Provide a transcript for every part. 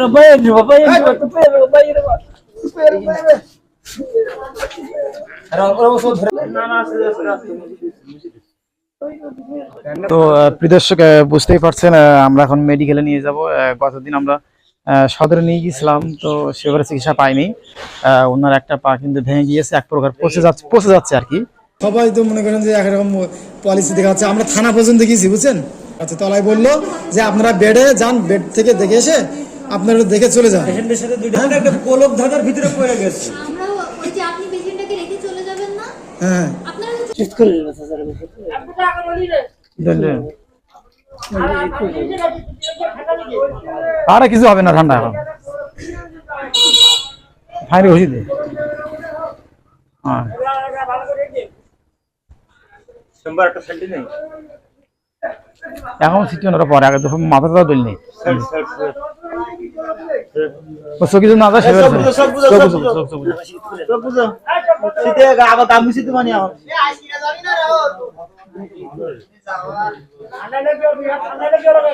Pero, pero, pero. তো আহ, প্রিয় দর্শক বুঝতেই পারছেন আমরা এখন মেডিকেলে নিয়ে যাব। গতদিন আমরা সদরে নিয়ে গিয়েছিলাম তো সেবারে চিকিৎসা পাইনি। ওনার একটা পা কিন্তু ভেঙে গিয়েছে এক প্রকার পচে যাচ্ছে পচে যাচ্ছে আর কি। সবাই তো মনে করেন যে একরকম পলিসি দেখাচ্ছে আমরা থানা পর্যন্ত গিয়েছি বুঝছেন? আচ্ছা তলায় বলল যে আপনারা বেডে যান বেড থেকে দেখে এসে আপনারা দেখে চলে যান। আমরাও ওই যে আপনি পেশেন্টটাকে রেখে চলে যাবেন না? হ্যাঁ। আপনারা হচ্ছে করে নেব, স্যার, আরে কিছু হবে না ঠান্ডা এখন। ফাইনে ঘষি দে। হ্যাঁ এখন সিটি পরে আগে তো মাথাটা দল নেই না বুঝো, বুঝো।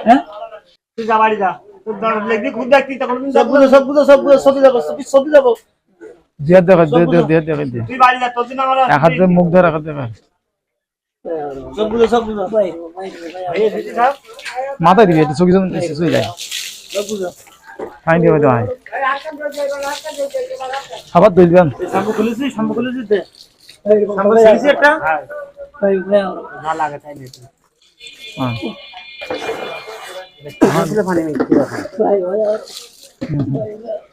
হ্যাঁ? দেখা এক হাত মুখ ধরে। মাথায় দিবি একটু চোখে যায় ফাইন দিয়ে হয়তো হয়। খাবার দই দিবেন হ্যাঁ।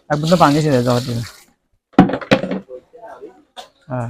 একদম তো পানি ছেড়ে যাওয়ার দিকে হ্যাঁ।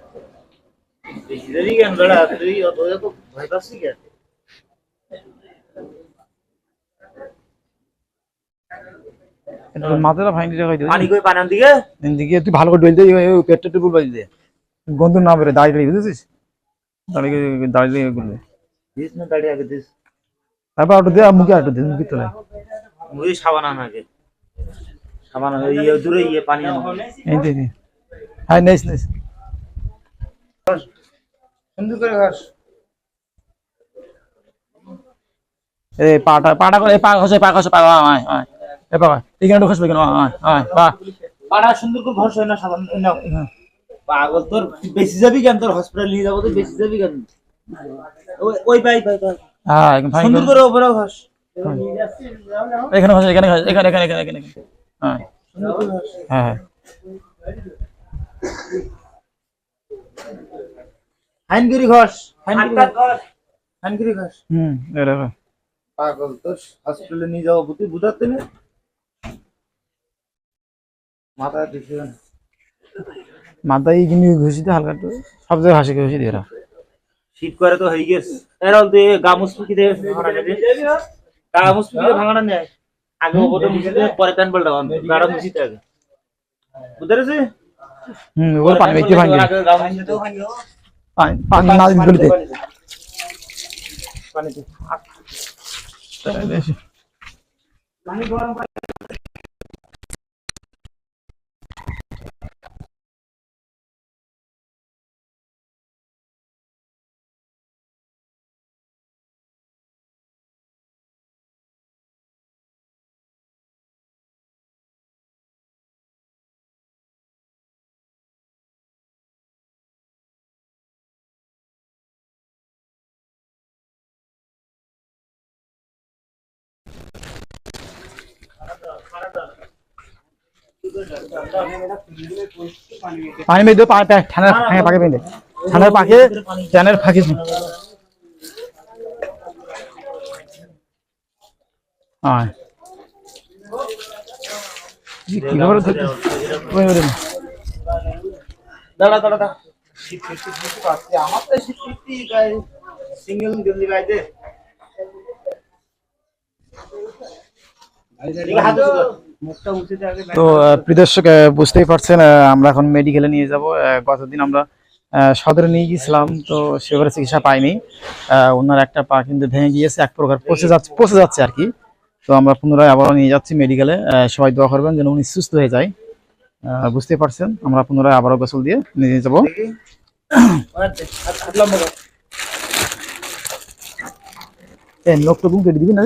নিয়ে যাবাম এ ভনের রোগে একদম একটু মাথাটা ফাইন দিয়ে খাইতে পানি কই পানান দিকে? দিকে তুই ভালো করে ডল দে ওই পেটটা একটু বলবা দে। গন্ধ না বেরে দাঁড়িয়ে দাঁড়িয়ে বুঝেছিস? দাঁড়িয়ে দাঁড়িয়ে দাঁড়িয়ে দিস না দাঁড়িয়ে আগে দিস। তারপর একটু দে মুখে একটু দে মুখে তোলে। মুই সাবান আন আগে। সাবান ইয়ে দূরে ইয়ে পানি আন। এই দে দে। হ্যাঁ নেস নেস। সুন্দর করে ঘাস। এ পাটা পাটা করে পা খসে পা খসে পা আয় আয় এ বাবা এখানে খসবে কেন আয় আয় বা। পাড়া সুন্দর করে ঘর হয় না সাবান নাও পাগল তোর বেশি যাবি কেন? তোর হসপিটাল নিয়ে যাব তো বেশি যাবি কেন? ওই- ওই পাই পাই পাই। হ্যাঁ সুন্দর করে। ওপরে ঘাস এখানে খসে এখানে খসে এখানে এখানে এখানে এখানে হ্যাঁ। সুন্দর করে ঘাস হ্যাঁ হ্যাঁ। হাইনগিরি ঘাস হাইনগিরি ঘাস হুম পাগল তোর হসপিটালে নিয়ে যাব তুই বুঝাতে না। মাথা দিছে। মাথায় কিন্তু ঘুষি দিয়ে হালকা সব জায়গায় হাসি ঘুষি দিয়ে এরা শীত করে তো হয়ে গেছে। এরাল তুই গামুস পুকি দে। গামুস পুকি দে নেয় আগে ওটা মুছি দে পরে প্যান পাল্টা গাড়া বুঝতে পেরেছিস? হুম ওর পানি বেশি ভাঙি। গামুস পানি পানি না দিন পানিতে পানি মেয়ে পা পা ঠান্ডা হ্যাঁ পাকে বেঁধে ঠান্ডার পাকে ট্যানের ফাঁকি দাঁড়া দাঁড়া দাঁড়া শীত আমার তো শীত সিঙ্গেল গেঞ্জি গাইতে হাত ধরে মুখটা উঁচুতে আগে তো আহ, প্রিয় দর্শক বুঝতেই পারছেন আমরা এখন মেডিকেলে নিয়ে যাব। গতদিন আমরা সদরে নিয়ে গিয়েছিলাম তো সেবারে চিকিৎসা পাইনি। ওনার একটা পা কিন্তু ভেঙে গিয়েছে এক প্রকার পচে যাচ্ছে পচে যাচ্ছে আর কি। তো আমরা পুনরায় আবারও নিয়ে যাচ্ছি মেডিকেলে সবাই দোয়া করবেন যেন উনি সুস্থ হয়ে যায়। আহ, বুঝতেই পারছেন আমরা পুনরায় আবারও গোসল দিয়ে নিয়ে যাব। এই নখটুকু কেটে দিবি না।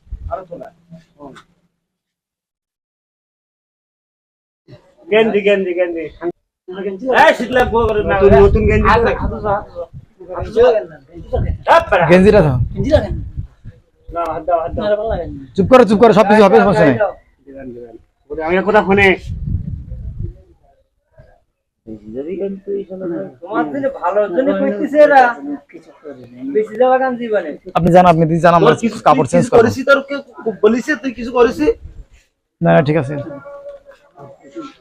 গেঞ্জি গেঞ্জি গেঞ্জি। গেঞ্জি গেঞ্জিটা দাও। চুপ করো চুপ করো সবকিছু হবে সমস্যা নেই। আমি কথা ফোনে তোমার থেকে ভালো জন্য কইতেছে এরা বেশি যাওয়া গান জীবনে আপনি জান আপনি দিদি জান আমরা কাপড় চেঞ্জ করব। করেছি তোর? কে বলিস তুই কিছু করেছি? না না ঠিক আছে।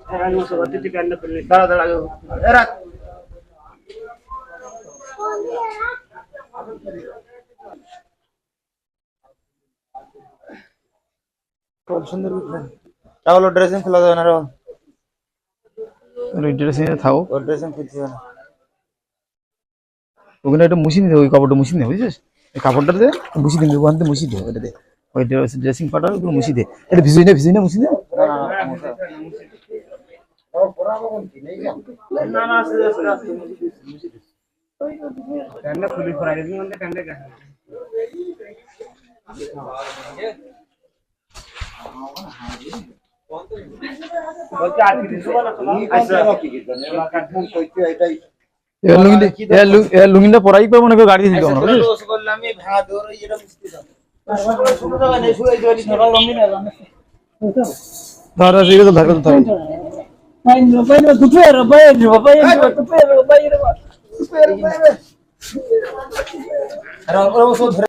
হ্যাঁ আমি সব দিতে প্যান্ট খুলে দাঁড়া দাঁড়া এ রাখ। তাহলে ড্রেসিং খোলা যাবে না ড্রেসিং থাও ও ড্রেসিং খুলতে হবে না ওখানে একটা মুছি নিতে ওই কাপড়টা মুছি নিতে বুঝছিস এই কাপড়টা দে মুছি দিন ওখান থেকে মুছি দে ওটা দে ওই ড্রেসিং পাটা ওগুলো মুছি দে এটা ভিজুই না ভিজুই না মুছি দে না না প্যান্ট খুলে পড়া গেছে মানে প্যান্ট গেছে বলতে আচ্ছা লুঙ্গিটা পরাই করে মনে গাড়ি দিতে আমরা বুঝছিস দোষ করলাম আমি ভাড়া দৌড় এটা মুস্তি দাও ধর ধর এগুলো ধর ধর ধর বাইরে বাইরে দুপুর বাইরে বাইরে দুপুর বাইরে আরে ওরা ওসব ধরে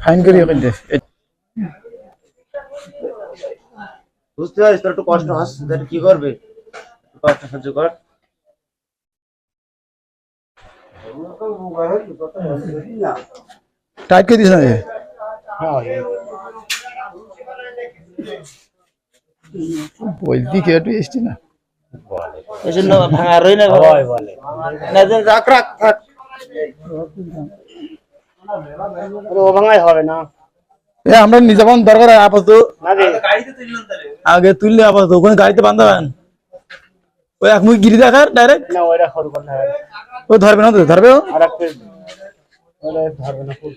ফাইন করি ওখান থেকে এ- বুঝতে পারিস তোর একটু কষ্ট হাস তাহলে কি করবে কষ্ট সহ্য কর টাইট করে দিস না রে বলতি কি একটু এসছি না এই জন্য ভাঙা রই না বলে বলে। না যেন রাখ রাখ রাখ। ও ভাঙাই হবে না। এ আমরা যাব দরকার হয় আপাতত আগে তুললে আপাতত ওখানে গাড়িতে বাঁধাবেন ওই এক মুখ গিরি দেখার ডাইরেক্ট না ওইটা হবে। ও ধরবে না তো ধরবে ও? আর ওটা ধরবে না। খুব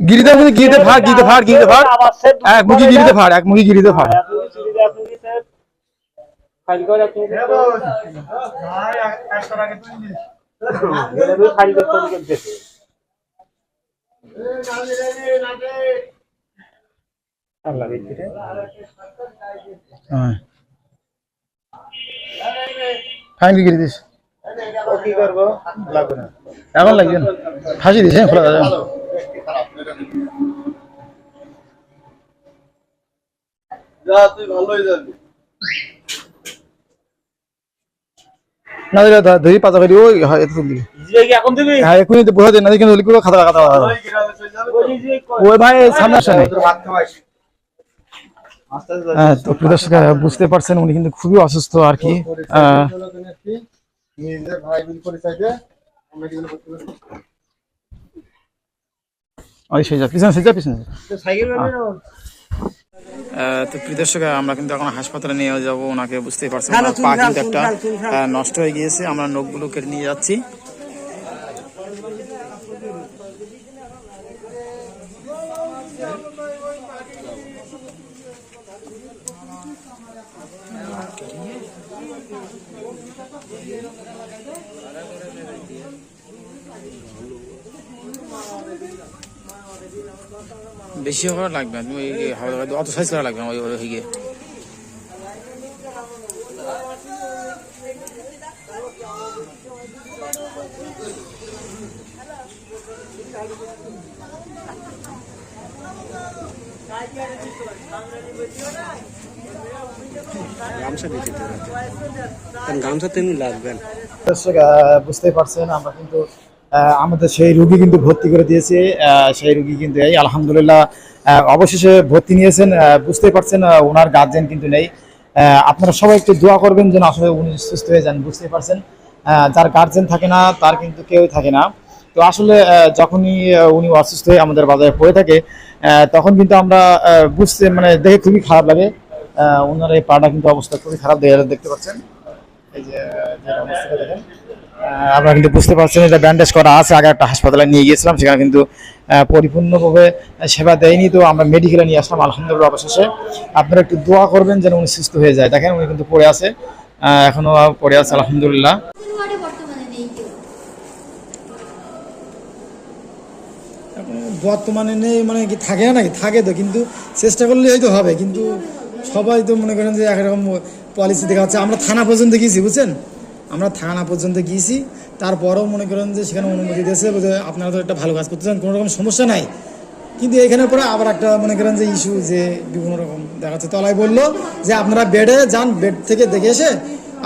গিরিতে আপনি গিরিতে ফাড় গিরিতে ফাড় গিরিতে ফাড় এক মুখি গিরিতে ফাড় এক মুখি গিরিতে ফাড় আপনি চুরি দিয়ে আপনি স্যার খালি করে আপনি খালি করতে করতে আল্লাহ ভিতরে হ্যাঁ। ফাইন কি দিস? ও কি করব? লাগবে না। এখন লাগবে না। ফাঁসি দিস হ্যাঁ খোলা যাবে। যা তুই ভালোই যাবি। না ধরি পাতা করি ওই এত এখন দিবি? হ্যাঁ এখনই তো বোঝা না কিন্তু খাতা খাতা ওই ভাই সামনে আসে হ্যাঁ, তো প্রিয় বুঝতে পারছেন উনি কিন্তু খুবই অসুস্থ আর কি। ওই সেই যা পিছনে সেই যা পিছনে। সাইকেল তো প্রিয় দর্শক আমরা কিন্তু এখন হাসপাতালে নিয়ে যাব ওনাকে বুঝতেই পারছেন ওনার পা কিন্তু একটা নষ্ট হয়ে গিয়েছে। আমরা নখগুলো কেটে নিয়ে যাচ্ছি। বেশি হওয়ার লাগবে না তুমি অত সাইজ করা লাগবে না ওই ওই হয়ে গিয়ে গামছা তেমনি লাগবে না। দর্শক আহ, বুঝতেই পারছেন আমরা কিন্তু আমাদের সেই রুগী কিন্তু ভর্তি করে দিয়েছে। সেই রুগী কিন্তু এই আলহামদুলিল্লাহ অবশেষে ভর্তি নিয়েছেন আহ, বুঝতেই পারছেন ওনার গার্জেন কিন্তু নেই। আপনারা সবাই একটু দোয়া করবেন যেন আসলে উনি সুস্থ হয়ে যান বুঝতেই পারছেন। যার গার্জেন থাকে না তার কিন্তু কেউই থাকে না। তো আসলে যখনই উনি অসুস্থ হয়ে আমাদের বাজারে পড়ে থাকে তখন কিন্তু আমরা বুঝতে মানে দেখে খুবই খারাপ লাগে। ওনার এই পাটা কিন্তু অবস্থা খুবই খারাপ দেখতে পাচ্ছেন? এই যে অবস্থাটা দেখেন। আপনারা কিন্তু বুঝতে পারছেন এটা ব্যান্ডেজ করা আছে। আগে একটা হাসপাতালে নিয়ে গিয়েছিলাম সেখানে কিন্তু পরিপূর্ণভাবে সেবা দেয়নি। তো আমরা মেডিকেলে নিয়ে আসলাম আলহামদুলিল্লাহ অবশেষে। আপনারা একটু দোয়া করবেন যেন উনি সুস্থ হয়ে যায়। দেখেন উনি কিন্তু পড়ে আছে। আহ, এখনও পড়ে আছে আলহামদুলিল্লাহ। বর্তমানে নেই মানে কি থাকে না নাকি? থাকে তো কিন্তু চেষ্টা করলে হয়তো হবে। কিন্তু সবাই তো মনে করেন যে একরকম পলিসি দেখাচ্ছে আমরা থানা পর্যন্ত গিয়েছি বুঝছেন? আমরা থানা পর্যন্ত গিয়েছি। তারপরেও মনে করেন যে সেখানে অনুমতি দিয়েছে যে আপনারা তো একটা ভালো কাজ করতেছেন কোনো রকম সমস্যা নাই। কিন্তু এখানে পরে আবার একটা মনে করেন যে ইস্যু যে বিভিন্ন রকম দেখাচ্ছে। তলায় বলল যে আপনারা বেডে যান বেড থেকে দেখে এসে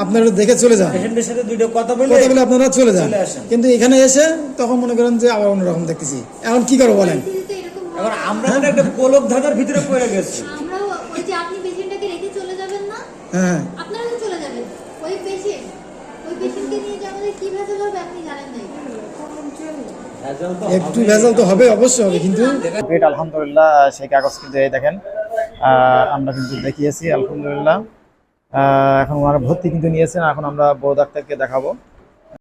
আপনারা দেখে চলে যান। পেশেন্টের সাথে দুইটা কথা বলে কথা বলে আপনারা চলে যান। কিন্তু এখানে এসে তখন মনে করেন যে আবার অন্যরকম দেখতেছি। এখন কি করব বলেন? এখন আমরা একটা গোলক ধাঁধার ভিতরে পড়ে গেছি। আমরাও ওই যে আপনি পেশেন্টটাকে রেখে চলে যাবেন না? হ্যাঁ। একটু ভেজাল তো হবে, অবশ্যই হবে, কিন্তু আলহামদুলিল্লাহ, সেই কাগজ কিন্তু এই দেখেন। আমরা কিন্তু দেখিয়েছি, আলহামদুলিল্লাহ। এখন ওনারা ভর্তি কিন্তু নিয়েছেন, এখন আমরা বড় ডাক্তারকে দেখাবো।